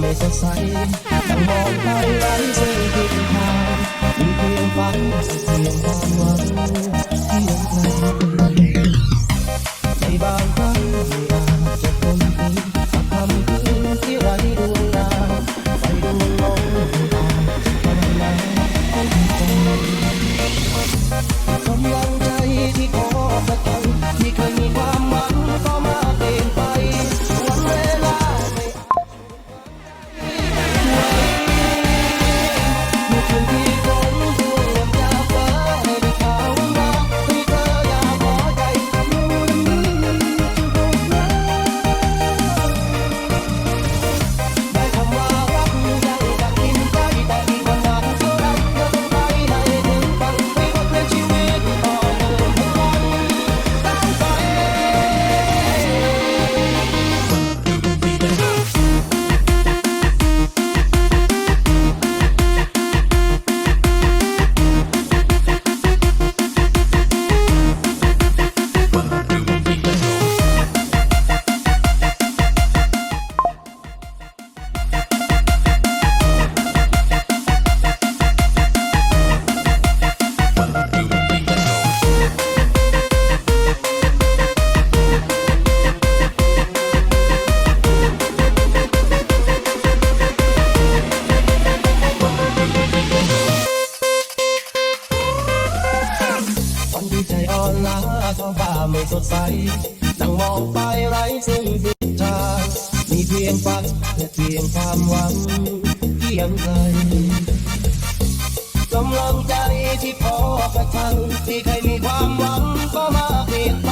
ไม่สดใสตั้งมองไปไร้เส้นทางมีเพียงฝันเพียงความหวังที่ยังไกลในบางครั้งไม่อาจจะพ้นไป ดใสนั่งมองไปไร้ซึ่งทิศทางมีเพียงฝันและเพียงความหวังเพียงใจกำลังใจที่พอกระทังที่เคยมีความหวังก็มาเปลี่ยนไป